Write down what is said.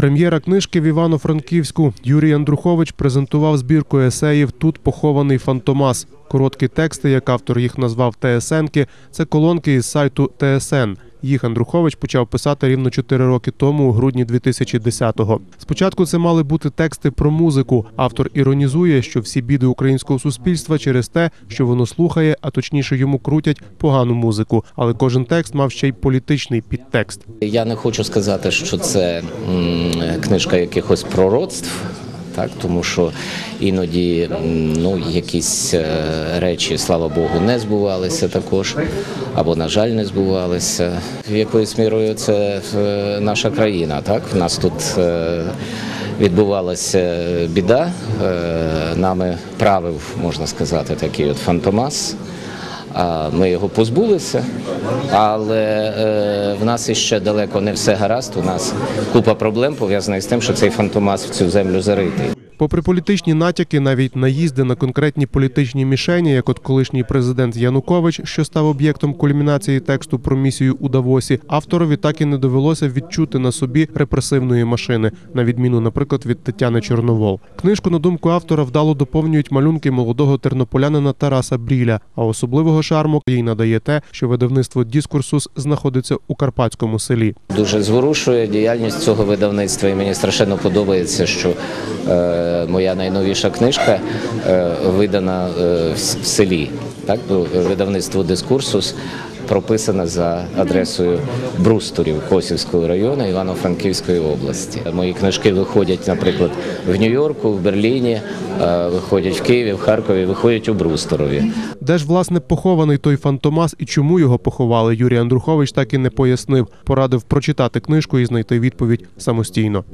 Прем'єра книжки в Івано-Франківську Юрій Андрухович презентував збірку есеїв Тут похований Фантомас. Короткі тексти, як автор їх назвав ТСНки, це колонки із сайту ТСН. Їх Андрухович почав писати рівно 4 роки тому, у грудні 2010-го. Спочатку це мали бути тексти про музику. Автор іронізує, що всі біди українського суспільства через те, що воно слухає, а точніше йому крутять погану музику. Але кожен текст мав ще й політичний підтекст. Я не хочу сказати, що це книжка якихось пророцтв. Так, тому що іноді ну, якісь е, речі, слава Богу, не збувалися також, або, на жаль, не збувалися. Якоюсь мірою це е, наша країна. Так? В нас тут е, відбувалася біда, нами правив, можна сказати, такий от фантомас. Ми його позбулися, але е, в нас іще далеко не все гаразд. У нас купа проблем пов'язаних з тим, що цей фантомас в цю землю заритий. Попри політичні натяки, навіть наїзди на конкретні політичні мішені, як от колишній президент Янукович, що став об'єктом кульмінації тексту про місію у Давосі, авторові так і не довелося відчути на собі репресивної машини, на відміну, наприклад, від Тетяни Чорновол. Книжку, на думку автора, вдало доповнюють малюнки молодого тернополянина Тараса Бріля. А особливого шарму їй надає те, що видавництво Діскурсус знаходиться у карпатському селі. Дуже зворушує діяльність цього видавництва, і мені страшенно подобається, що е, моя найновіша книжка е, видана е, в, селі. Так, видавництво Дискурсус прописане за адресою Брусторів Косівського району Івано-Франківської області. Мої книжки виходять, наприклад, в Нью-Йорку, в Берліні, е, виходять в Києві, в Харкові, виходять у Брусторові. Де ж власне похований той фантомас і чому його поховали, Юрій Андрухович так і не пояснив. Порадив прочитати книжку і знайти відповідь самостійно.